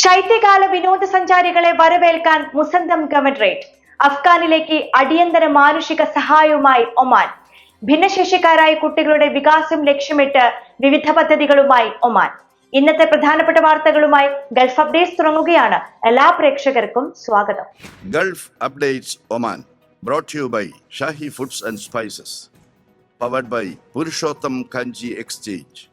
ശൈത്യകാല വിനോദസഞ്ചാരികളെ വരവേൽക്കാൻ മുസന്തം ഗവൺറേറ്റ് അഫ്ഗാനിലേക്ക് അടിയന്തര മാനുഷിക സഹായവുമായി ഒമാൻ. ഭിന്നശേഷിക്കാരായ കുട്ടികളുടെ വികാസം ലക്ഷ്യമിട്ട് വിവിധ പദ്ധതികളുമായി ഒമാൻ. ഇന്നത്തെ പ്രധാനപ്പെട്ട വാർത്തകളുമായി ഗൾഫ് അപ്ഡേറ്റ്സ് തുടങ്ങുകയാണ്. എല്ലാ പ്രേക്ഷകർക്കും സ്വാഗതം. Gulf updates Oman brought you by Shahi foods and spices powered by Purushottam Kanji exchange.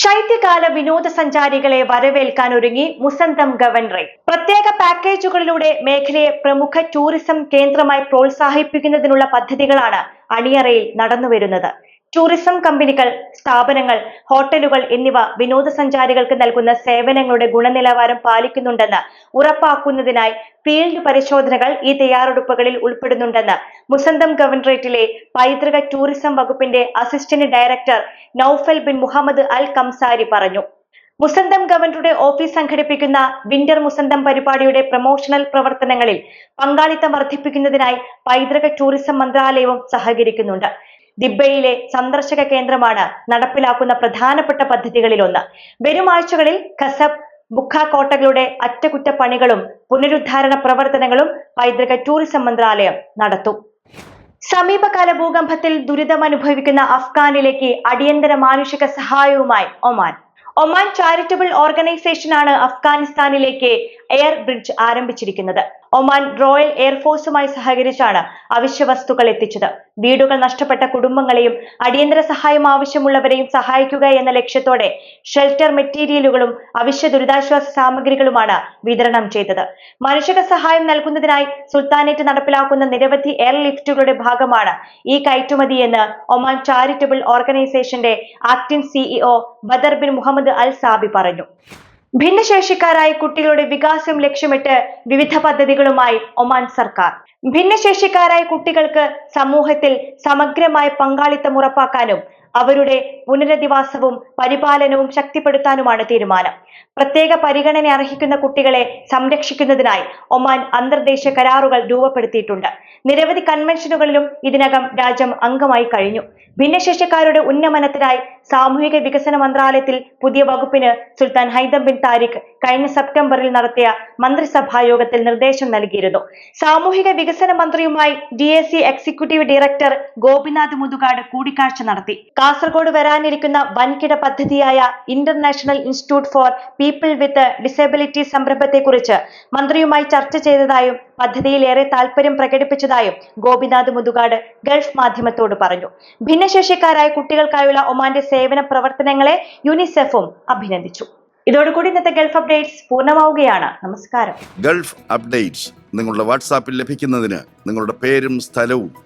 ശൈത്യകാല വിനോദസഞ്ചാരികളെ വരവേൽക്കാൻ ഒരുങ്ങി മുസന്തം ഗവർണറേറ്റ് പ്രത്യേക പാക്കേജുകളിലൂടെ മേഖലയെ പ്രമുഖ ടൂറിസം കേന്ദ്രമായി പ്രോത്സാഹിപ്പിക്കുന്നതിനുള്ള പദ്ധതികളാണ് അണിയറയിൽ നടന്നുവരുന്നത്. ടൂറിസം കമ്പനികൾ സ്ഥാപനങ്ങൾ ഹോട്ടലുകൾ എന്നിവ വിനോദസഞ്ചാരികൾക്ക് നൽകുന്ന സേവനങ്ങളുടെ ഗുണനിലവാരം പാലിക്കുന്നുണ്ടെന്ന് ഉറപ്പാക്കുന്നതിനായി ഫീൽഡ് പരിശോധനകൾ ഈ തയ്യാറെടുപ്പുകളിൽ ഉൾപ്പെടുന്നുണ്ടെന്ന് മുസന്തം ഗവർണറേറ്റിലെ പൈതൃക ടൂറിസം വകുപ്പിന്റെ assistant director Naufal bin Muhammad al Kamzari പറഞ്ഞു. മുസന്തം ഗവർണറുടെ ഓഫീസ് സംഘടിപ്പിക്കുന്ന വിന്റർ മുസന്തം പരിപാടിയുടെ പ്രൊമോഷണൽ പ്രവർത്തനങ്ങളിൽ പങ്കാളിത്തം വർദ്ധിപ്പിക്കുന്നതിനായി പൈതൃക ടൂറിസം മന്ത്രാലയവും സഹകരിക്കുന്നുണ്ട്. ദിബയിലെ സന്ദർശക കേന്ദ്രമാണ് നടപ്പിലാക്കുന്ന പ്രധാനപ്പെട്ട പദ്ധതികളിൽ ഒന്ന് വരും ആഴ്ചകളിൽ ഖസബ് ബുഖ കോട്ടകളുടെ അറ്റകുറ്റപ്പണികളും പുനരുദ്ധാരണ പ്രവർത്തനങ്ങളും പൈതൃക ടൂറിസം മന്ത്രാലയം നടത്തും. സമീപകാല ഭൂകമ്പത്തിൽ ദുരിതം അനുഭവിക്കുന്ന അഫ്ഗാനിലേക്ക് അടിയന്തര മാനുഷിക സഹായവുമായി ഒമാൻ. ഒമാൻ ചാരിറ്റബിൾ ഓർഗനൈസേഷനാണ് അഫ്ഗാനിസ്ഥാനിലേക്ക് എയർ ബ്രിഡ്ജ് ആരംഭിച്ചിരിക്കുന്നത്. ഒമാൻ റോയൽ എയർഫോഴ്സുമായി സഹകരിച്ചാണ് അവശ്യ വസ്തുക്കൾ എത്തിച്ചത്. വീടുകൾ നഷ്ടപ്പെട്ട കുടുംബങ്ങളെയും അടിയന്തര സഹായം ആവശ്യമുള്ളവരെയും സഹായിക്കുക എന്ന ലക്ഷ്യത്തോടെ ഷെൽട്ടർ മെറ്റീരിയലുകളും അവശ്യ ദുരിതാശ്വാസ സാമഗ്രികളുമാണ് വിതരണം ചെയ്തത്. മനുഷ്യക സഹായം നൽകുന്നതിനായി സുൽത്താനേറ്റ് നടപ്പിലാക്കുന്ന നിരവധി എയർ ലിഫ്റ്റുകളുടെ ഭാഗമാണ് ഈ കയറ്റുമതി എന്ന് ഒമാൻ ചാരിറ്റബിൾ ഓർഗനൈസേഷന്റെ acting CEO Badar bin Muhammad al Sabi പറഞ്ഞു. ഭിന്നശേഷിക്കാരായ കുട്ടികളുടെ വികാസം ലക്ഷ്യമിട്ട് വിവിധ പദ്ധതികളുമായി ഒമാൻ സർക്കാർ. ഭിന്നശേഷിക്കാരായ കുട്ടികൾക്ക് സമൂഹത്തിൽ സമഗ്രമായ പങ്കാളിത്തം ഉറപ്പാക്കാനും അവരുടെ പുനരധിവാസവും പരിപാലനവും ശക്തിപ്പെടുത്താനുമാണ് തീരുമാനം. പ്രത്യേക പരിഗണന അർഹിക്കുന്ന കുട്ടികളെ സംരക്ഷിക്കുന്നതിനായി ഒമാൻ അന്തർദേശീയ കരാറുകൾ രൂപപ്പെടുത്തിയിട്ടുണ്ട്. നിരവധി കൺവെൻഷനുകളിലും ഇതിനകം രാജ്യം അംഗമായി കഴിഞ്ഞു. ഭിന്നശേഷിക്കാരുടെ ഉന്നമനത്തിനായി സാമൂഹിക വികസന മന്ത്രാലയത്തിൽ പുതിയ വകുപ്പിന് സുൽത്താൻ ഹൈദം ബിൻ താരിഖ് കഴിഞ്ഞ സെപ്റ്റംബറിൽ നടത്തിയ മന്ത്രിസഭാ യോഗത്തിൽ നിർദ്ദേശം നൽകിയിരുന്നു. സാമൂഹിക വികസന മന്ത്രിയുമായി the executive director Gopinath Muthukad കൂടിക്കാഴ്ച നടത്തി. കാസർഗോഡ് വരാനിരിക്കുന്ന വൻകിട പദ്ധതിയായ international institute for people with disability സംരംഭത്തെക്കുറിച്ച് മന്ത്രിയുമായി ചർച്ച ചെയ്തതായും പദ്ധതിയിൽ ഏറെ താല്പര്യം പ്രകടിപ്പിച്ചതായും ഗോപിനാഥ് മുതുകാട് ഗൾഫ് മാധ്യമത്തോട് പറഞ്ഞു. ഭിന്നശേഷിക്കാരായ കുട്ടികൾക്കായുള്ള ഒമാന്റെ സേവന പ്രവർത്തനങ്ങളെ യുനിസെഫും അഭിനന്ദിച്ചു. ഇതോടുകൂടി ഇന്നത്തെ ഗൾഫ് അപ്ഡേറ്റ്സ് പൂർണമാവുകയാണ്. നമസ്കാരം. ഗൾഫ് അപ്ഡേറ്റ്സ് നിങ്ങളുടെ വാട്സാപ്പിൽ ലഭിക്കുന്നതിന് നിങ്ങളുടെ പേരും സ്ഥലവും